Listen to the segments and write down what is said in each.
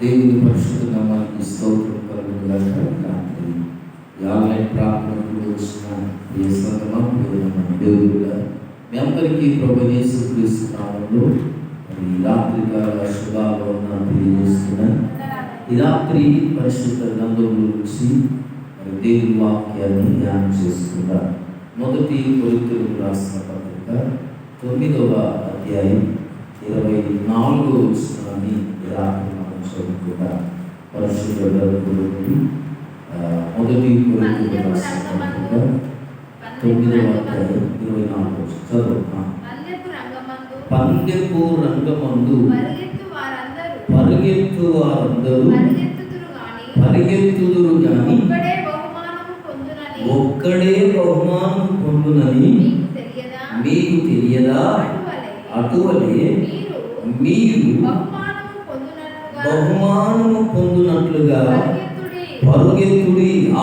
దేవుని పరిశుద్ధ నామానికి స్తోత్రం కలుగునుగాక. రాత్రి ఈ ఆన్లైన్ ప్రార్థనకు వచ్చిన ఏ సంగమం దేవుడుగా మీ అందరికీ ప్రభు యేసు క్రీస్తు నామంలో మరి ఈ రాత్రి కాల శుభాలు తెలియజేస్తున్నాను ఈ రాత్రి పరిశుద్ధ గ్రంథం గురించి మరి దేవుని వాక్యాన్ని ధ్యానం చేసుకుందాం మొదటి కొరింథీయులకు రాసిన పత్రిక తొమ్మిదవ అధ్యాయం ఇరవై నాలుగో వచనాన్ని రాత్రి పరిశుద్ధ నుండి ఆ, మొదటి రాసిన తొమ్మిదవ ఇరవై నాలుగో చదువు. పందెపు రంగమందు. పరిగెత్తు వారందరూ. పరిగెత్తు వారందరూ. పరిగెత్తుదురు గాని. ఒక్కడే బహుమానం పొందునని. మీకు తెలియదా? అటువలే. మీరు బహుమానము పొందునట్లుగా. పరిగెత్తుడి.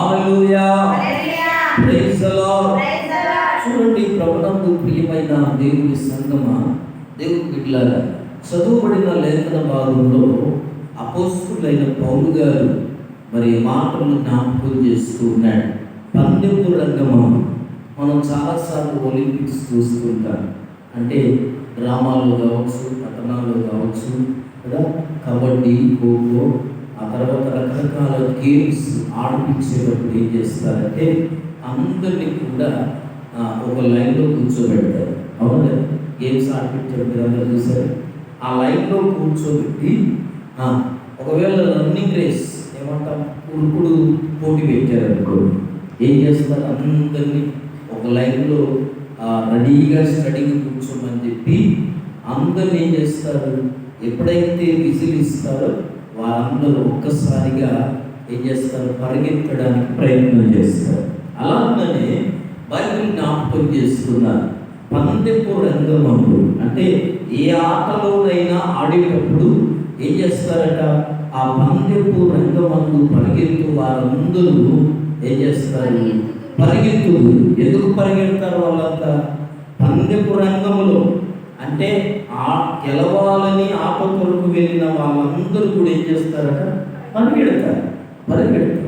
చూడండి ప్రభునందు ప్రియమైన దేవుని సంగమా దేవుని బిడ్డలారా. చదువుబడిన లేఖన భాగంలో అపోస్తులైన పౌలు గారు మరి మాటలను జ్ఞాపకం చేస్తూ ఉన్నాడు. పందెపు రంగమా. మనం చాలాసార్లు ఒలింపిక్స్ చూస్తుంటాం. అంటే గ్రామాల్లో కావచ్చు పట్టణాల్లో కావచ్చు కదా? కబడ్డీ ఖోఖో ఆ తర్వాత రకరకాల గేమ్స్ ఆడిపించేటప్పుడు ఏం చేస్తారంటే అందరినీ కూడా ఒక లైన్లో కూర్చోబెడతారు. అవునా? గేమ్స్ ఆడిపించడం మీరు అందరూ చూసారు? ఆ లైన్లో కూర్చోబెట్టి ఒకవేళ రన్నింగ్ రేస్ ఏమంటాం? ఉరుకుడు పోటీ పెట్టారు అనుకో ఏం చేస్తారు? అందరినీ ఒక లైన్లో రెడీగా స్టడీగా కూర్చోమని చెప్పి అందరిని ఏం చేస్తారు? ఎప్పుడైతే విజిల్ ఇస్తారో వారందరూ ఒక్కసారిగా ఏం చేస్తారు? పరిగెత్తడానికి ప్రయత్నం చేస్తారు. అలాగనే బైబిల్ జ్ఞాపకం చేస్తున్నారు. పందెపు రంగమందు అంటే ఏ ఆటలోనైనా ఆడేటప్పుడు ఏం చేస్తారట? ఆ పందెపు రంగమందు పరిగెత్తు వారందరూ ఏం చేస్తారు? పరిగెత్తు ఎందుకు పరిగెడతారు వాళ్ళంతా? పందెపు రంగములో అంటే ఆ గెలవాలని ఆట కొరకు వెళ్ళిన వాళ్ళందరూ కూడా ఏం చేస్తారట? పరిగెడతారు పరిగెడతారు.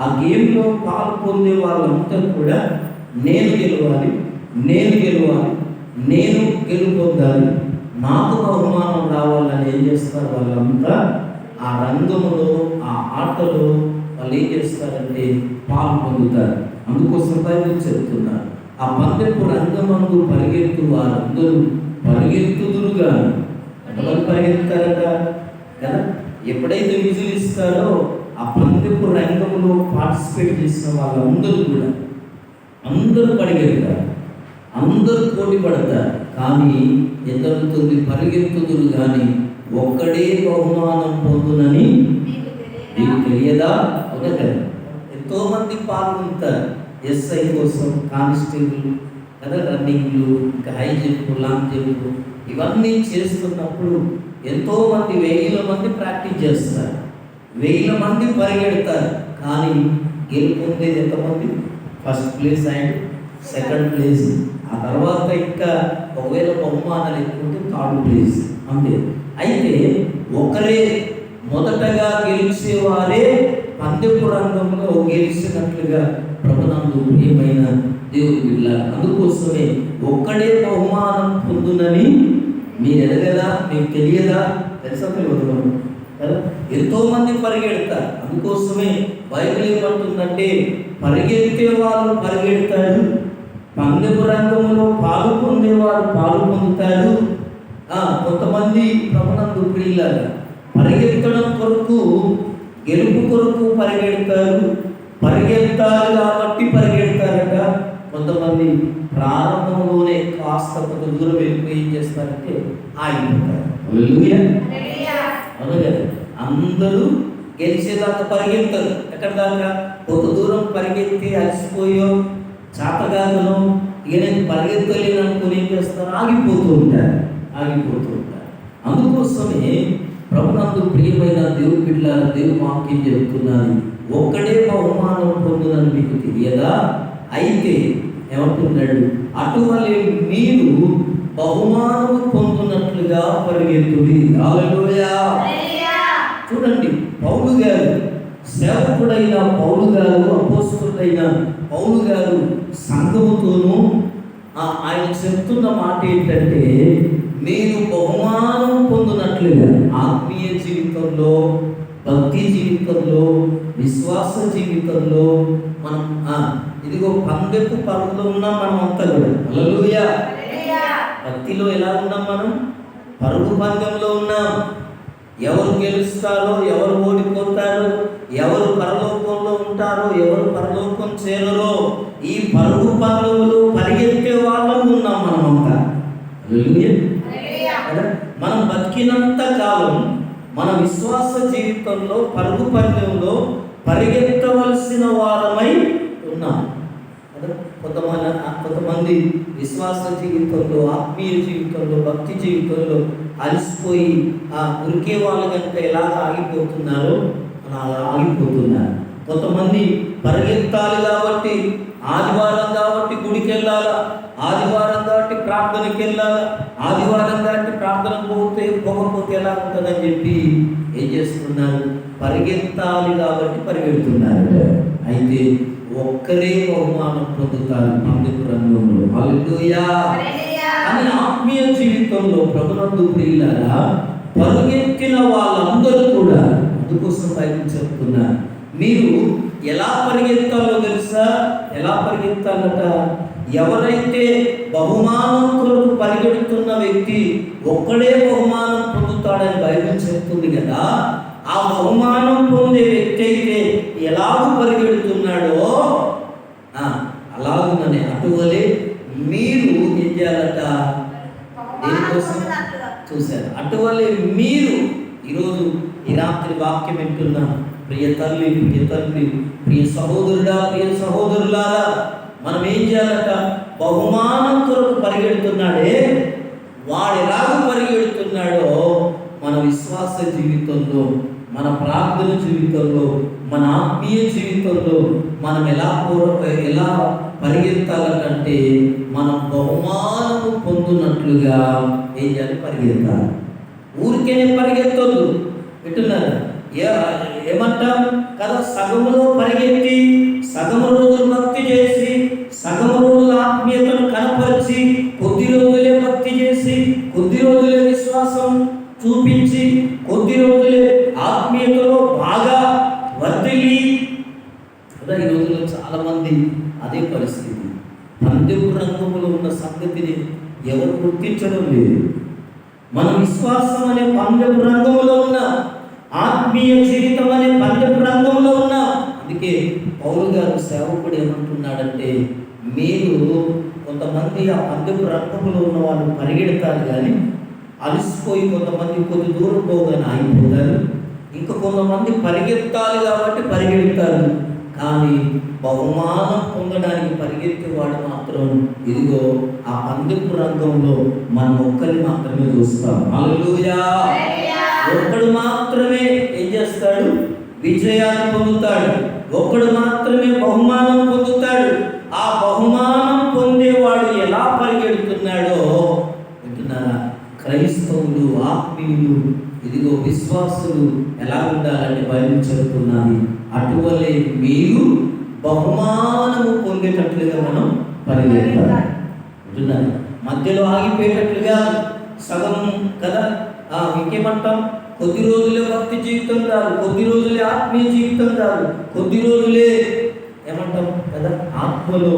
ఆ గేమ్లో పాలు పొందే వాళ్ళంతా కూడా నేను గెలవాలి నేను గెలవాలి నేను గెలుపొందాలి నాకు బహుమానం రావాలని ఏం చేస్తారు వాళ్ళంతా? ఆ రంగంలో ఆ ఆటలో వాళ్ళు ఏం చేస్తారంటే పాలు పొందుతారు. అందుకోసం బైబిల్ చెప్తున్నారు. ఆ పందెపు రంగమందు పరిగెత్తు వారందరూ. పరిగెత్తుదురుగా ఎంతమంది పరిగెత్తారట కదా? ఎప్పుడైతే విజిల్ ఇస్తారో ఆ పందెపు రంగంలో పార్టిసిపేట్ చేసిన వాళ్ళందరూ కూడా అందరూ పరిగెత్తారు. అందరూ పోటీ పడతారు. కానీ ఎంతవుతుంది పరిగెత్తుదురు కానీ ఒక్కడే బహుమానం పొందునని మీకు తెలియదా? మీకు తెలియదా? అవునా కదా ఎంతో మంది పాల్గొంటారు. ఎస్ఐ కోసం కానిస్టేబుల్ కదా రన్నింగ్లు ఇంకా హై జంప్ లాంగ్ జంప్ ఇవన్నీ చేస్తున్నప్పుడు ఎంతోమంది వేల మంది ప్రాక్టీస్ చేస్తారు. వేల మంది పరిగెడతారు. కానీ గెలుపొందేది ఎంతమంది? First place and second place. ఆ తర్వాత ఇంకా ఒకవేళ బహుమానాలు ఎక్కువంటే థర్డ్ ప్లేస్. అంతే. అయితే ఒకరే మొదటగా గెలిచేవారే పందెపు రంగంలో గెలిచినట్లుగా ప్రభునందు ప్రియమైన దేవుడు బిడ్డ అందుకోసమే ఒక్కడే బహుమానం పొందునని మీరు ఎదగదా మీకు తెలియదా? తెలుసా తెలియదు ఎంతో మంది పరిగెడతారు. అందుకోసమే బైబిల్ ఏమంటుందంటే పరిగెత్తే వాళ్ళు పరిగెడతారు పందెపు రంగంలో పాలు పొందేవారు పాలు పొందుతారు. కొంతమంది ప్రభునందు ప్రియులాగా పరిగెత్తడం కొరకు గెలుపు కొరకు పరిగెడతారు. పరిగెత్తాలి కాబట్టి పరిగెడతారట కొంతమంది ప్రారంభంలోనే కాస్త కొంత దూరం వెళ్ళిపోయి ఏం చేస్తారంటే ఆగిపోతారు. అవును కదా? అందరూ గెలిచేదాకా పరిగెత్తారు. ఎక్కడ దాకా? కొంత దూరం పరిగెత్తి అలసిపోయో చాతగాదనో ఇక నేను పరిగెత్తలేను అనుకుని ఏం చేస్తారు? ఆగిపోతూ ఉంటారు. ఆగిపోతూ ఉంటారు. అందుకోసమే ప్రభునందు ప్రియమైన దేవుడి బిడ్డ దేవుడు వాక్యం చెప్తున్నది ఒక్కడే బహుమానం పొందునని మీకు తెలియదా? అయితే ఏమంటున్నాడు? అటువలే మీరు బహుమానము పొందునట్లుగా పరిగెత్తుడి. హల్లెలూయా. హల్లెలూయా. చూడండి సేవకుడైన పౌలు గారు అపోస్తుడైన పౌలు గారు సంఘముతోనూ ఆయన చెప్తున్న మాట ఏంటంటే మీరు బహుమానం పొందినట్లుగా ఆత్మీయ జీవితంలో భక్తి జీవితంలో విశ్వాస జీవితంలో మనం ఇదిగో పందెపు పరుగులో ఉన్నాం మనం అంతా కూడా. హల్లెలూయా. భక్తిలో ఎలా ఉన్నాం మనం? పరుగు పందెంలో ఉన్నాం. ఎవరు గెలుస్తారో ఎవరు ఓడిపోతారో ఎవరు పరలోకంలో ఉంటారో ఎవరు పరలోకం చేరరో ఈ పరుగు పందెములు పరిగెత్తే వాళ్ళం ఉన్నాం మనమంతా? మనం బతికినంత కాలం మన విశ్వాస జీవితంలో పరుగు పందెంలో పరిగెత్తవలసిన వారమై ఉన్నాం. కొంతమంది కొంతమంది విశ్వాస జీవితంలో ఆత్మీయ జీవితంలో భక్తి జీవితంలో అలసిపోయి ఆ ఉరికే వాళ్ళ కనుక ఎలా ఆగిపోతున్నారో అలా ఆగిపోతున్నారు. కొంతమంది పరిగెత్తాలి కాబట్టి ఆదివారం కాబట్టి గుడికి వెళ్ళాలా ఆదివారం కాబట్టి ప్రార్థనకి వెళ్ళాలా ఆదివారం కాబట్టి ప్రార్థన పోతే పోకపోతే ఎలా ఉంటుందని చెప్పి ఏం చేస్తున్నారు? పరిగెత్తాలి కాబట్టి పరిగెడుతున్నారు. అయితే ఒక్కరే బహుమానం పొందుతారు పండుగ రంగంలో. అని ఆత్మీయ జీవితంలో ప్రభునందు ప్రియులారా పరుగెత్తిన వాళ్ళందరూ కూడా అందుకోసం బైబిల్ చెప్తున్నారు. మీరు ఎలా పరిగెత్తాలో తెలుసా? ఎలా పరిగెత్తాలట? ఎవరైతే బహుమానం కొరకు పరిగెడుతున్న వ్యక్తి ఒక్కడే బహుమానం పొందుతాడని బైబిల్ చెప్తుంది కదా? ఆ బహుమానం పొందే వ్యక్తి అయితే ఎలాగ పరిగెడుతున్నాడో? ఆ, అలాగుననే అటువలే మీరు ఏం చేయాలట? దేనికోసం? చూశారు అటువలే మీరు ఈరోజు ఈ రాత్రి వాక్యం వింటున్న ప్రియ తల్లి ప్రియ తండ్రి ప్రియ సహోదరుడా ప్రియ సహోదరులారా మనం ఏం చేయాలట? బహుమానం కొరకు పరిగెడుతున్నాడే. వాడు ఎలాగ పరిగెడుతున్నాడో మన విశ్వాస జీవితంలో మన ప్రార్థన జీవితంలో మన ఆత్మీయ జీవితంలో మనం ఎలా పూర్వ ఎలా పరిగెత్తాలంటే మనం బహుమానము పొందినట్లుగా ఏం చేయాలి? పరిగెత్తాలి. ఊరికేనే పరిగెత్తొద్దు. వింటున్నారా? ఏమంటాం? కదా సగములో పరిగెత్తి సగములో రోజులు భక్తి చేసి సగము రోజుల ఆత్మీయతను కనపరిచి కొద్ది రోజులే భక్తి చేసి కొద్ది రోజులే విశ్వాసం చూపించి కొద్ది రోజులే ఆత్మీయతలో బాగా వర్దిలి కదా ఈ రోజుల్లో చాలా మంది అదే పరిస్థితి పందెపు రంగంలో ఉన్న సంగతిని ఎవరు గుర్తించడం లేదు మన విశ్వాసం అనే పందెపు రంగంలో ఉన్న ఆత్మీయ జీవితం అనే పందెపు రంగంలో ఉన్న అందుకే పౌరు గారు సేవకుడు ఏమంటున్నాడంటే మీరు కొంతమంది ఆ పందెపు రంగంలో ఉన్న వాళ్ళు పరిగెడతారు కానీ అలసిపోయి కొంతమంది కొద్ది దూరం పోగానే ఆగిపోతారు ఇంకా కొంతమంది పరిగెత్తాలి కాబట్టి పరిగెడతారు కానీ బహుమానం పొందడానికి పరిగెత్తేవాడు మాత్రం ఇదిగో ఆ పందిపు రంగంలో మనం ఒక్కరిని మాత్రమే చూస్తాం. అల్లుయా ఒక్కడు మాత్రమే ఏం చేస్తాడు? విజయాన్ని పొందుతాడు. ఒక్కడు మాత్రమే బహుమానం పొందుతాడు. ఆ బహుమానం పొందేవాడు ఎలా పరిగెడు వింటున్నారా క్రైస్తవులు ఆత్మీయులు ఇదిగో విశ్వాసులు ఎలా ఉండాలని బయలు చెబుతున్నాను అటువలే మీరు బహుమానము పొందేటట్లుగా మనం పరిగెత్తాలి. మధ్యలో ఆగిపోయేటట్లుగా సగం కదా? ఆ ఇంకేమంటాం? కొద్ది రోజులే భక్తి జీవితం కాదు. కొద్ది రోజులే ఆత్మీయ జీవితం కాదు. కొద్ది రోజులే ఏమంటాం కదా? ఆత్మలో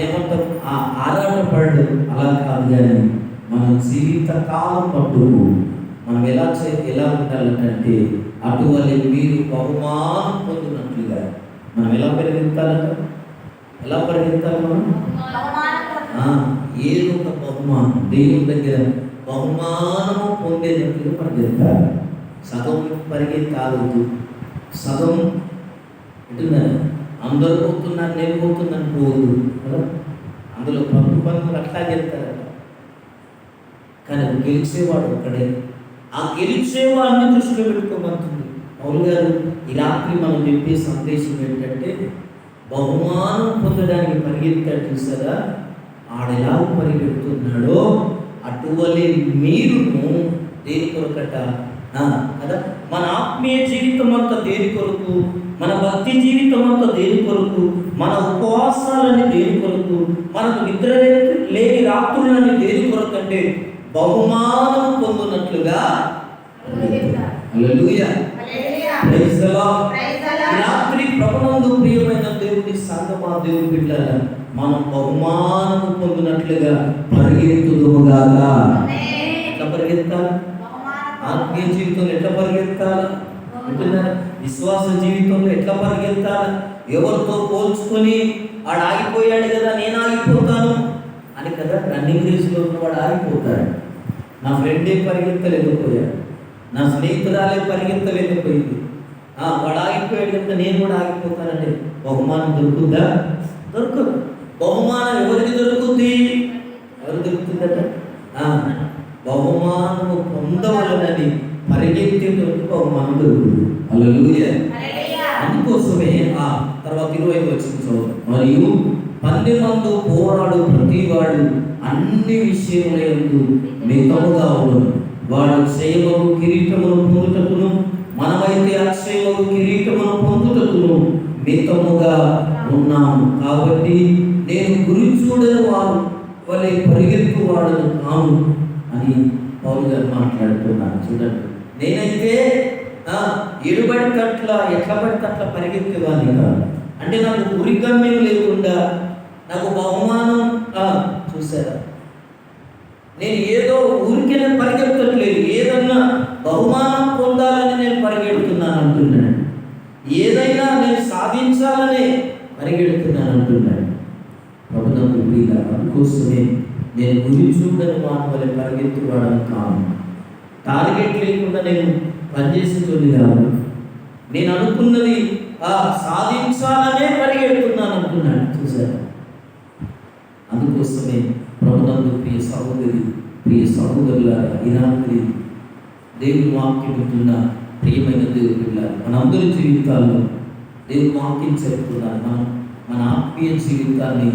ఏమంటాం? ఆ ఆరాటపడదు అలా కాదు కానీ మన జీవిత కాలం పట్టుకు మనం ఎలా చే ఎలా ఉండాలంటే అటువలే మీరు బహుమానం పొందినట్లుగా మనం ఎలా పరిగెత్తాలంట? ఎలా పరిగెత్తాలి మనం? ఆ, ఏదో ఒక బహుమానం. దేవుని దగ్గర బహుమానము పొందేటట్టుగా పరిగెత్తాలి. సగం పరిగెత్తాలొద్దు. సగం వింటున్నారు అందరూ పోతున్నారు నేను పోతున్నాను కదా? అందులో పనులు పనులు అట్లా చెప్తారట కానీ గెలిచేవాడు ఒక్కడే. ఆ గెలిచేవాడిని దృష్టిలో పెట్టుకోమంటుంది. పౌలు గారు ఈ రాత్రి మనం చెప్పే సందేశం ఏంటంటే బహుమానం పొందడానికి పరిగెత్తాడు చూసారా? ఆడెలా పరిగెడుతున్నాడో అటువలే మీరును దేని కొరకట? కదా? మన ఆత్మీయ జీవితం అంతా దేని కొరకు? మన భక్తి జీవితం అంతా దేని కొరకు? మన ఉపవాసాలని దేని కొరకు? మనకు నిద్ర లేని రాత్రులని దేని కొరకు అంటే బహుమానం పొందునట్లుగా hallelujah. Hallelujah. Praise the Lord. Praise the ఈ లార్డ్. రాత్రి ప్రభునందు ప్రియమైన దేవుని సంగమా దేవుని బిడ్డల మనం బహుమానం పొందినట్లుగా పరిగెత్తుదుముగాక. ఆమేన్. ఎట్లా పరిగెత్తాలి? ఆత్మీయ జీవితంలో ఎట్లా పరిగెత్తాలి? విశ్వాస జీవితంలో ఎట్లా పరిగెత్తాలి? ఎవరితో పోల్చుకొని ఆడు ఆగిపోయాడు కదా నేను ఆగిపోతాను అని కదా రన్నింగ్ రేస్లో ఉన్నవాడు ఆగిపోతాడు. నా ఫ్రెండే పరిగెత్తలేకపోయాడు. నా స్నేహితురాలే పరిగెత్తలేకపోయింది. ఆ, వాడు ఆగిపోయాడు కనుక నేను కూడా ఆగిపోతానంటే బహుమానం దొరుకుతుందా? దొరకదు. బహుమానం ఎవరికి దొరుకుతుంది ఎవరు దొరుకుతుందట? బహుమానము పొందవలనని పరిగెత్తేటువంటి బహుమానం దొరుకుతుంది. హల్లెలూయా. అందుకోసమే ఆ తర్వాత ఇరవై వచ్చిన చదువు. మరియు పల్లెమందు పోరాడు ప్రతివాడు అన్ని విషయములందు మితముగా ఉండను. వాడు అక్షయమగు కిరీటమును పొందుటకును మనమైతే అక్షయమగు కిరీటమును పొందుటకును మితముగా ఉన్నాము. కాబట్టి నేను గురి చూడని వాడు వలె పరిగెత్తు వాడను కాను అని పౌరు గారు మాట్లాడుతున్నాను చూడండి. నేనైతే ఆ, అట్లా ఎట్లా పడితే అట్లా పరిగెత్తేవాడిని కాదు. అంటే నాకు ఉరిగమ్యం లేకుండా నాకు బహుమానం చూసారా నేను ఏదో ఊరికే నేను పరిగెత్తట్లేదు. ఏదన్నా బహుమానం పొందాలని నేను పరిగెడుతున్నాను అంటున్నాను ఏదైనా నేను సాధించాలనే పరిగెడుతున్నాను అంటున్నాడు. ప్రభుత్వం ప్రియుల అందుకోసమే నేను గురి చూడని మాట వల్ల పరిగెత్తువాడని కాను టార్గెట్ లేకుండా నేను పనిచేసేటోని కాదు. నేను అనుకున్నది ఆ సాధించాలనే పరిగెడుతున్నాను అంటున్నాడు. చూసారా అందుకోసమే ప్రభునందు ప్రియ సహోదరి ప్రియ సహోదరుల ఈనాటి దేవుని వాక్యం ఉంటున్న ప్రియమైన దేవుని మన మనందరి జీవితాల్లో దేవుని వాక్యం చెప్తున్నారు మనం మన ఆత్మీయ జీవితాన్ని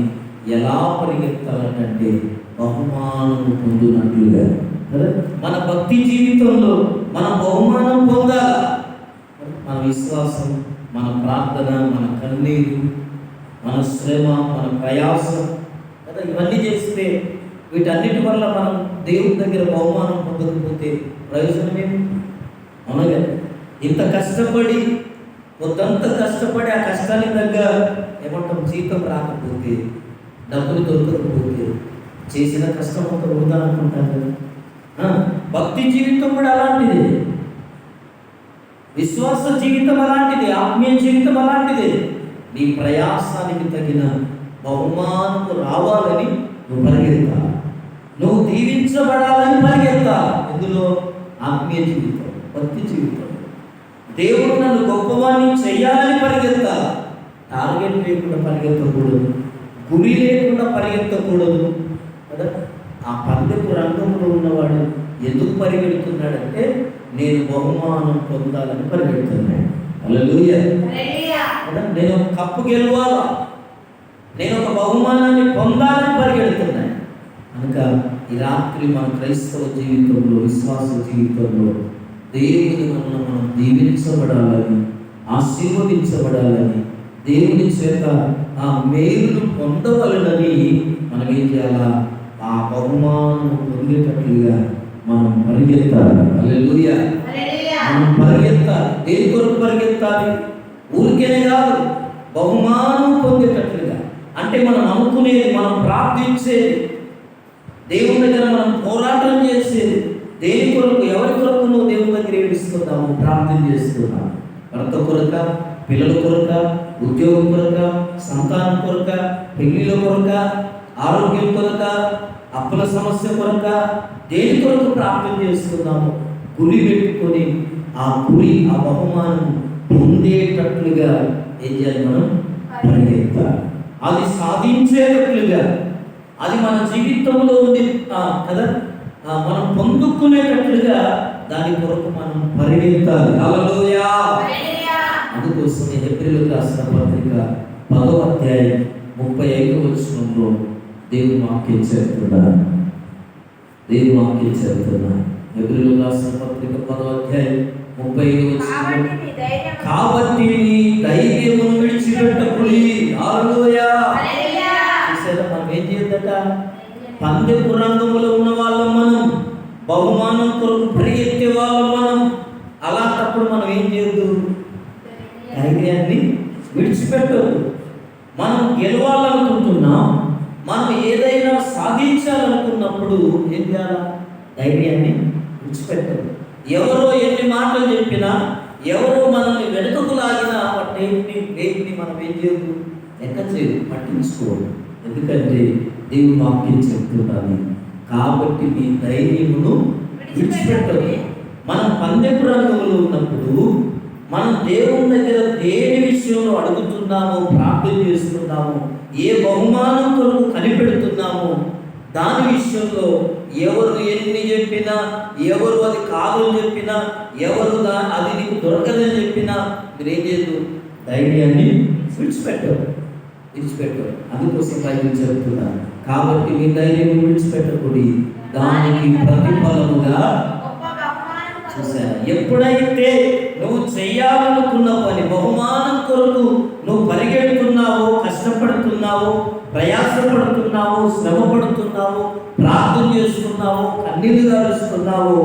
ఎలా పరిగెత్తాలంటే బహుమానము పొందినట్లుగా. మన భక్తి జీవితంలో మనం బహుమానం పొందాలా? మన విశ్వాసం మన ప్రార్థన మన కన్నీరు మన శ్రమ మన ప్రయాసం ఇవన్నీ చేస్తే వీటన్నిటి వల్ల మనం దేవుని దగ్గర బహుమానం పొందకపోతే ప్రయోజనం ఏమి అవునగా ఇంత కష్టపడి కొంతంత కష్టపడి ఆ కష్టానికి తగ్గ ఏమంటాం జీతం రాకపోతే డబ్బులు దొరకకపోతే చేసిన కష్టం అంతా వృధా అనుకుంటాం కదా? ఆ, భక్తి జీవితం కూడా అలాంటిదే. విశ్వాస జీవితం అలాంటిది ఆత్మీయ జీవితం అలాంటిదే. నీ ప్రయాసానికి తగిన బహుమానము రావాలని నువ్వు పరిగెత్తాలి. నువ్వు దీవించబడాలని పరిగెత్తాలి. ఇందులో ఆత్మీయ జీవితం భక్తి జీవితం. దేవుడు నన్ను గొప్పవాణ్ణి చేయాలని పరిగెత్తాలి. టార్గెట్ లేకుండా పరిగెత్తకూడదు. గురి లేకుండా పరిగెత్తకూడదు. కదా? ఆ పందెపు రంగంలో ఉన్నవాడు ఎందుకు పరిగెడుతున్నాడంటే నేను బహుమానం పొందాలని పరిగెడుతున్నాడు కదా? నేను కప్పు గెలవాలా? నేను ఒక బహుమానాన్ని పొందాలని పరిగెడుతున్నాను. కనుక ఈ రాత్రి మన క్రైస్తవ జీవితంలో విశ్వాస జీవితంలో దేవుని వలన మనం దీవించబడాలని ఆశీర్వదించబడాలని దేవుని చేత ఆ మేలును పొందవలనని మనం ఏం చేయాలా? ఆ బహుమానం పొందేటట్లుగా మనం పరిగెత్తాలి. మనం పరిగెత్తాలి. దేని కొరకు పరిగెత్తాలి? ఊరికేనే కాదు బహుమానం పొందేటట్లుగా. అంటే మనం అనుకునేది మనం ప్రార్థించేది దేవుని దగ్గర మనం పోరాటం చేసేది దేని కొరకు ఎవరి కొరకు నువ్వు దేవుని దగ్గర ఏడుస్తున్నావు ప్రార్థన చేస్తున్నావు? భర్త కొరక పిల్లల కొరక ఉద్యోగం కొరక సంతానం కొరక పెళ్ళిల కొరక ఆరోగ్యం కొరక అప్పుల సమస్య కొరక దేని కొరకు ప్రార్థన చేస్తున్నాము గురి పెట్టుకొని ఆ గురి ఆ బహుమానం పొందేటట్లుగా ఏం చేయాలి మనం? పరిగెత్తాలి. అది సాధించేటట్లుగా అది మన జీవితంలో ఉంది. కదా? మనం పొందుకునేటట్లుగా దాని కొరకు మనం పరిగెత్తాలి. హల్లెలూయా! అందుకోసమే ఏప్రిల్ రాసిన పత్రిక పదో అధ్యాయం ముప్పై ఐదు వచనంలో దేవుని వాక్యం చేరుతున్నారు దేవుని వాక్యం చేరుతున్నారు ఏప్రిల్ రాసిన పత్రిక పదో అధ్యాయం ముప్పై ఐదు వచనంలో కాబట్టి నీ ధైర్యం కాబట్టి నీ పందెపు రంగంలో ఉన్న వాళ్ళం మనం బహుమానం కొరకు పరిగెత్తే వాళ్ళం మనం. అలాంటప్పుడు మనం ఏం చేయొద్దు? ధైర్యాన్ని విడిచిపెట్టదు మనం గెలవాలనుకుంటున్నాం మనం ఏదైనా సాధించాలనుకున్నప్పుడు ఏం చేయాలా? ధైర్యాన్ని విడిచిపెట్టదు ఎవరో ఎన్ని మాటలు చెప్పినా ఎవరో మనల్ని వెనుకకు లాగినా వాటిని వేటిని మనం ఏం చేయదు లెక్క చేయదు పట్టించుకోదు ఎందుకంటే దేవుని వాక్యం చెప్తున్నాను కాబట్టి మీ ధైర్యమును విడిచిపెట్టదు మనం పందెపు రంగంలో ఉన్నప్పుడు మనం దేవుని దగ్గర దేని విషయంలో అడుగుతున్నామో ప్రార్థన చేస్తున్నామో ఏ బహుమానం కొరకు కనిపెడుతున్నామో దాని విషయంలో ఎవరు ఎన్ని చెప్పినా ఎవరు అది కాదు చెప్పినా ఎవరు దా అది నీకు దొరకదని చెప్పినా మీరు ఏం చేయదు ధైర్యాన్ని విడిచిపెట్టవు విడిచిపెట్టవు అందుకోసం బైబిల్ చెప్తున్నాను. కాబట్టి మీ ధైర్యం విడిచిపెట్టకూడి దానికి ప్రతిఫలముగా చూశాను. ఎప్పుడైతే నువ్వు చేయాలనుకున్న పని బహుమానం కొరకు నువ్వు పరిగెడుతున్నావో కష్టపడుతున్నావో ప్రయాసపడుతున్నావో శ్రమ పడుతున్నావో ప్రార్థన చేస్తున్నావో కన్నీళ్ళు గారుస్తున్నావో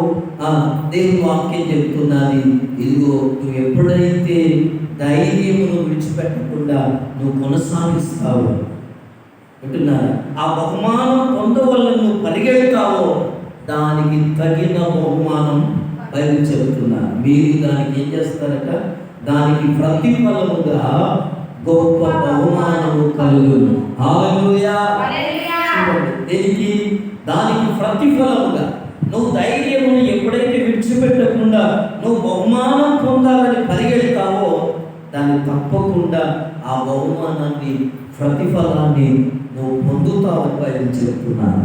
దేవుని వాక్యం చెప్తున్నది. ఇదిగో నువ్వు ఎప్పుడైతే ధైర్యమును విడిచిపెట్టకుండా నువ్వు కొనసాగిస్తావు అంటున్నారా. ఆ బహుమానం పొందవల్ల నువ్వు పరిగెడతావో దానికి తగిన బహుమానం బయలు చెబుతున్నారు మీరు దానికి ఏం చేస్తారట? దానికి ప్రతిఫలముగా గొప్ప బహుమానము కలుగును. దీనికి? దానికి ప్రతిఫలముగా. నువ్వు ధైర్యమును ఎప్పుడైతే విడిచిపెట్టకుండా నువ్వు బహుమానం పొందాలని పరిగెడతావో దాన్ని తప్పకుండా ఆ బహుమానాన్ని ప్రతిఫలాన్ని నువ్వు పొందుతావని బయలు చెప్తున్నాను.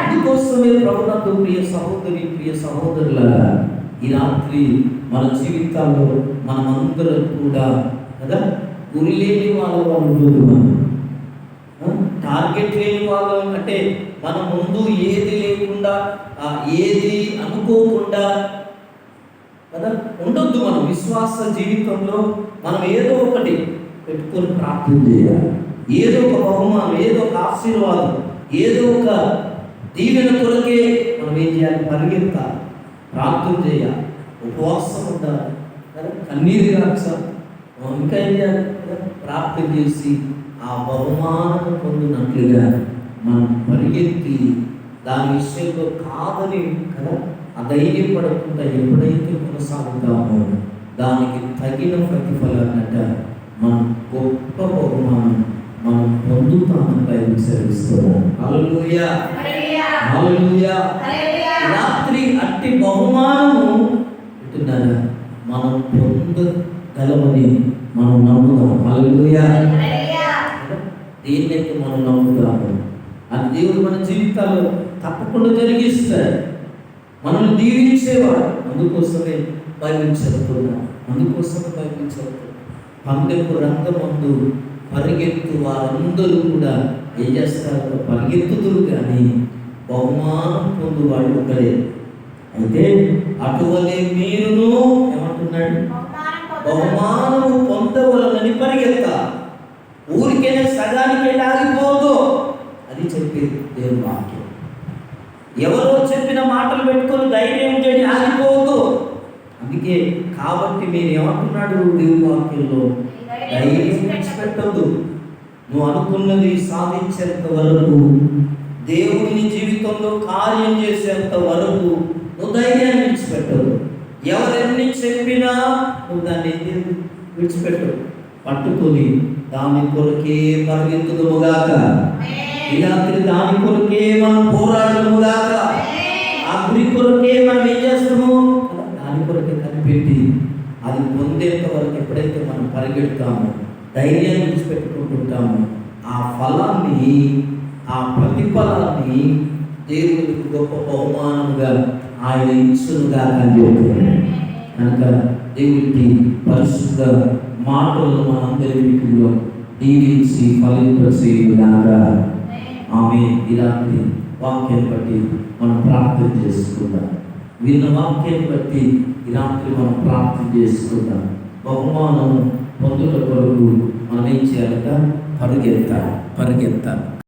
అందుకోసమే ప్రభుత్వ ప్రియ సహోదరి ప్రియ సహోదరులారా ఈ రాత్రి మన జీవితాల్లో మనమందరం కూడా కదా గురి లేని వాళ్ళ ఉంటుంది మనం టార్గెట్ లేని వాళ్ళు అంటే మన ముందు ఏది లేకుండా ఆ, ఏది అనుకోకుండా కదా ఉండొద్దు మనం. విశ్వాస జీవితంలో మనం ఏదో ఒకటి పెట్టుకొని ప్రార్థన చేయాలి. ఏదో ఒక బహుమానం ఏదో ఒక ఆశీర్వాదం ఏదో ఒక దీవెన కొరకే మనం ఏం చేయాలి? పరిగెత్తాలి. ప్రార్థన చేయాలి. ఉపవాసం ఉండాలి. కదా? కన్నీరు కాచాలి ఇంకా ఏం చేయాలి? ప్రార్థన చేసి ఆ బహుమానం పొందినట్లుగా మనం పరిగెత్తి దాని విషయంలో కాదని కదా? అధైర్యపడకుండా ఎప్పుడైతే కొనసాగుతామో దానికి తగిన ప్రతిఫలాన్నట మనం గొప్ప బహుమానం మనం పొందుతామని బైబిల్ సెలవిస్తున్నాం హల్లెలూయా. హల్లెలూయా. హల్లెలూయా. హల్లెలూయా. రాత్రి అట్టి బహుమానము మనం పొందగలమని మనం నమ్ముదాం హల్లెలూయా. హల్లెలూయా. దేన్నైతే మనం నమ్ముతాము అది దేవుడు మన జీవితాల్లో తప్పకుండా జరిగిస్తాడు. మనల్ని దీవించేవాడు. అందుకోసమే బైబిల్ చదువుతున్నా. అందుకోసమే బైబిల్ చదువుతున్నా. పందెపు రంగమందు పరిగెత్తు వారందరూ కూడా ఏం చేస్తారు? పరిగెత్తుతురు కానీ బహుమానం పొందువాడు ఒకడే అయితే అటువలే మీరును ఏమంటున్నాడు. బహుమానము పొందవలనని పరిగెత్త ఊరికేనే సగానికే ఆగిపోదు. అది చెప్పేది దేవుని వాక్యం. ఎవరో చెప్పిన మాటలు పెట్టుకొని ధైర్యం చేయని ఆగిపోవద్దు అందుకే కాబట్టి మీరు ఏమంటున్నాడు దేవుని వాక్యంలో విడిచిపెట్టద్దు. నువ్వు అనుకున్నది సాధించేంత వరకు దేవుడిని జీవితంలో కార్యం చేసేంత వరకు నువ్వు ధైర్యాన్ని విడిచిపెట్టదు ఎవరెన్ని చెప్పినా నువ్వు దాన్ని? విడిచిపెట్టవు పట్టుకొని దాని కొరకే పరిగెత్తుదుముగాక. రాత్రి దాని కొరకే మనం పోరాడముగాక ఆ గురి కొరకే మనం ఏం చేస్తాము దాని కొరకే కనిపెట్టి అది పొందేంత వరకు ఎప్పుడైతే మనం పరిగెడతామో ధైర్యాన్ని విడిచిపెట్టుకుంటుంటామో ఆ ఫలాన్ని ఆ ప్రతిఫలాన్ని దేవుడికి గొప్ప బహుమానముగా ఆయన ఇచ్చునుగా కనిపెడుతుంది కనుక దేవుడికి పరిశుద్ధ మాటలను మనందరి వీటిలో దీవించి ఫలింపచేయులాగా ఆమె ఇలాంటి వాక్యం బట్టి మనం ప్రార్థన చేసుకుందాం. విన్న వాక్యాన్ని బట్టి ఈ రాత్రి మనం ప్రార్థన చేసుకుందాం బహుమానం పొందుట కొరకు మనం ఏం చేయాలట పరిగెత్తాలి.